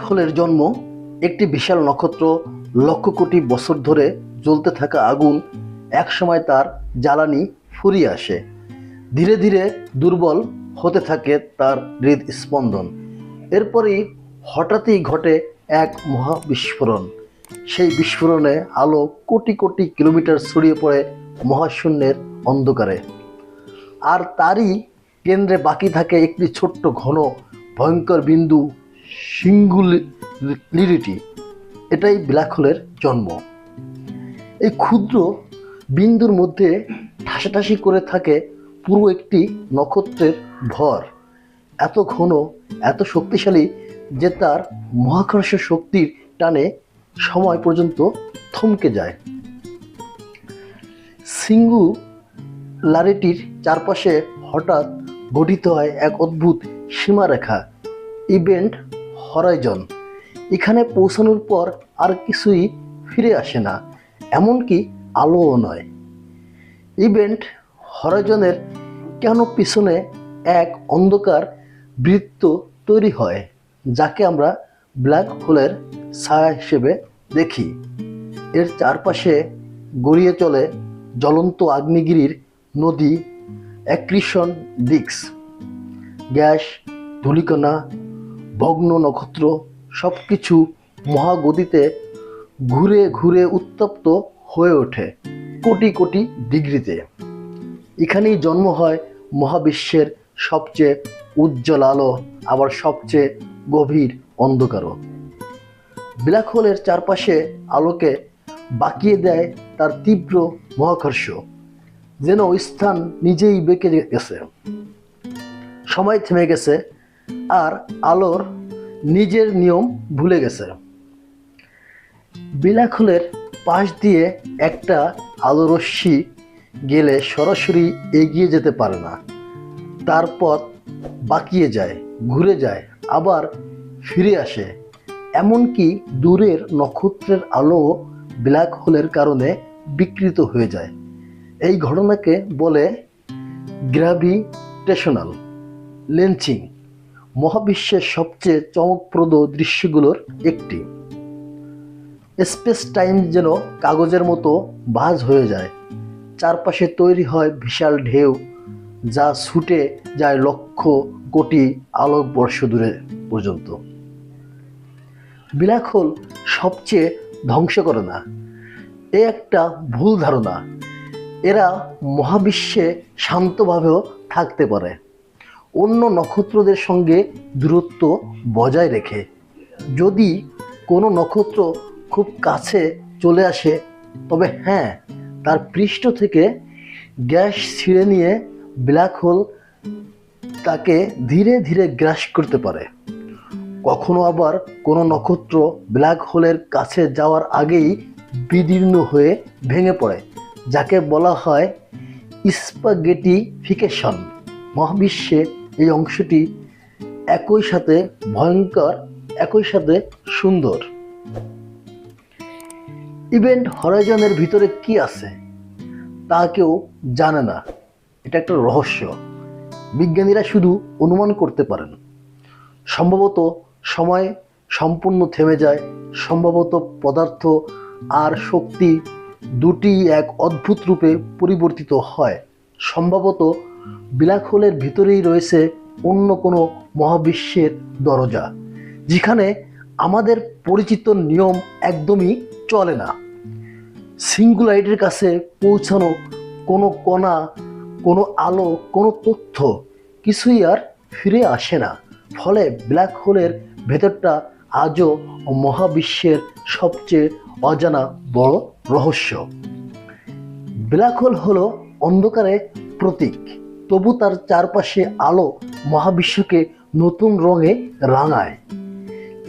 হোলের জন্ম একটি বিশাল নক্ষত্র লক্ষ কোটি বছর ধরে জ্বলতে থাকা আগুন একসময় তার জ্বালানি ফুরিয়ে আসে। ধীরে ধীরে দুর্বল হতে থাকে তার হৃদস্পন্দন। এরপরই হঠাৎই ঘটে এক মহা বিস্ফোরণ সেই বিস্ফোরণে আলো কোটি কোটি কিলোমিটার ছড়িয়ে পড়ে মহাশূন্যের অন্ধকারে। আর তারই কেন্দ্রে বাকি থাকে একটি ছোট্ট ঘন ভয়ঙ্কর বিন্দু সিঙ্গুলিরিটি, এটাই ব্ল্যাক হোলের জন্ম। এই ক্ষুদ্র বিন্দুর মধ্যে ঠাসাঠাসি করে থাকে পুরো একটি নক্ষত্রের ভর, এত ঘন, এত শক্তিশালী যে তার মহাকর্ষ শক্তির টানে সময় পর্যন্ত থমকে যায়। সিঙ্গু সিঙ্গুলারিটির চারপাশে হঠাৎ গঠিত হয় এক অদ্ভুত সীমারেখা, ইভেন্ট হরাইজন। এখানে পৌঁছানোর পর আর কিছুই ফিরে আসে না, এমনকি আলোও নয়। ইভেন্ট হরাইজনের কেন পিছনে এক অন্ধকার বৃত্ত তৈরি হয়, যাকে আমরা ব্ল্যাক হোলের ছায়া হিসেবে দেখি। এর চারপাশে গড়িয়ে চলে জ্বলন্ত আগ্নেয়গিরির নদী, অ্যাক্রিশন ডিক্স গ্যাস, ধূলিকণা ভগ্ন নক্ষত্র সব কিছু মহাগতিতে ঘুরে ঘুরে উত্তপ্ত হয়ে ওঠে কোটি কোটি ডিগ্রিতে। এখানেই জন্ম হয় মহাবিশ্বের সবচেয়ে উজ্জ্বল আলো, আবার সবচেয়ে গভীর অন্ধকারও। ব্ল্যাক হোলের চারপাশে আলোকে বাকিয়ে দেয় তার তীব্র মহাকর্ষ, যেন স্থান নিজেই বেঁকে গেছে। সময় থেমে গেছে আর আলোর নিজের নিয়ম ভুলে গেছে। ব্ল্যাক হোলের পাশ দিয়ে একটা আলোরশ্মি গেলে সরাসরি এগিয়ে যেতে পারে না। তার পথ বাকিয়ে যায়, ঘুরে যায়, আবার ফিরে আসে। এমনকি দূরের নক্ষত্রের আলো ব্ল্যাক হোলের কারণে বিকৃত হয়ে যায়। এই ঘটনাকে বলে গ্র্যাভিটেশনাল লেন্সিং। মহাবিশ্বের সবচেয়ে চমকপ্রদ দৃশ্যগুলোর একটি। স্পেস টাইম যেন কাগজের মতো ভাঁজ হয়ে যায়। চারপাশে তৈরি হয় বিশাল ঢেউ, যা ছুটে যায় লক্ষ কোটি আলোকবর্ষ দূরে পর্যন্ত। ব্ল্যাক হোল সবচেয়ে ধ্বংস করে না এ একটা ভুল ধারণা। এরা মহাবিশ্বে শান্তভাবেও থাকতে পারে। অন্য নক্ষত্রদের সঙ্গে দূরত্ব বজায় রেখে। যদি কোনো নক্ষত্র খুব কাছে চলে আসে, তবে হ্যাঁ তার পৃষ্ঠ থেকে গ্যাস ছিঁড়ে নিয়ে ব্ল্যাক হোল তাকে ধীরে ধীরে গ্রাস করতে পারে। কখনো আবার কোনো নক্ষত্র ব্ল্যাক হোলের কাছে যাওয়ার আগেই বিদীর্ণ হয়ে ভেঙে পড়ে, যাকে বলা হয় স্পাগেটিফিকেশন। মহাবিশ্বে এই অংশটি একই সাথে ভয়ঙ্কর, একই সাথে সুন্দর। ইভেন্ট হরাইজনের ভিতরে কি আছে তা কেউ জানে না। এটা একটা রহস্য। বিজ্ঞানীরা শুধু অনুমান করতে পারেন। সম্ভবত সময় সম্পূর্ণ থেমে যায়, সম্ভবত পদার্থ আর শক্তি দুটি এক অদ্ভুত রূপে পরিবর্তিত হয়। সম্ভবত ব্ল্যাক হোলের ভিতরেই রয়েছে অন্য কোনো মহাবিশ্বের দরজা, যেখানে আমাদের পরিচিত নিয়ম একদমই চলে না। সিঙ্গুলাইটের কাছে পৌঁছানো কোনো কণা, কোনো আলো, কোনো তথ্য কিছুই আর ফিরে আসে না। ফলে ব্ল্যাক হোলের ভেতরটা আজও মহাবিশ্বের সবচেয়ে অজানা বড় রহস্য। ব্ল্যাক হোল হলো অন্ধকারে প্রতীক। তবু তার চারপাশে আলো মহাবিশ্বকে নতুন রঙে রাঙায়।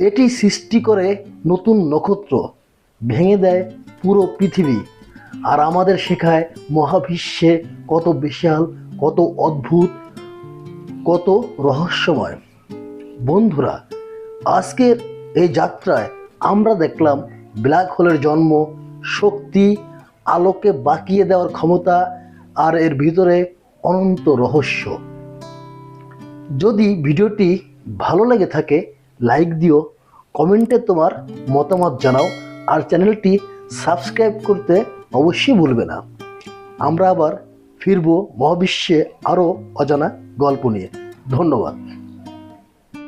এটি সৃষ্টি করে নতুন নক্ষত্র, ভেঙে দেয় পুরো পৃথিবী, আর আমাদের শেখায় মহাবিশ্বে কত বিশাল, কত অদ্ভুত, কত রহস্যময়। বন্ধুরা, আজকের এই যাত্রায় আমরা দেখলাম ব্ল্যাক হোলের জন্ম, শক্তি, আলোকে বাকিয়ে দেওয়ার ক্ষমতা, আর এর ভিতরে অনন্ত রহস্য। যদি ভিডিওটি ভালো লেগে থাকে, লাইক দিও, কমেন্টে তোমার মতামত জানাও, আর চ্যানেলটি সাবস্ক্রাইব করতে অবশ্যই ভুলবে না। আমরা আবার ফিরব মহাবিশ্বে আরও অজানা গল্প নিয়ে। ধন্যবাদ।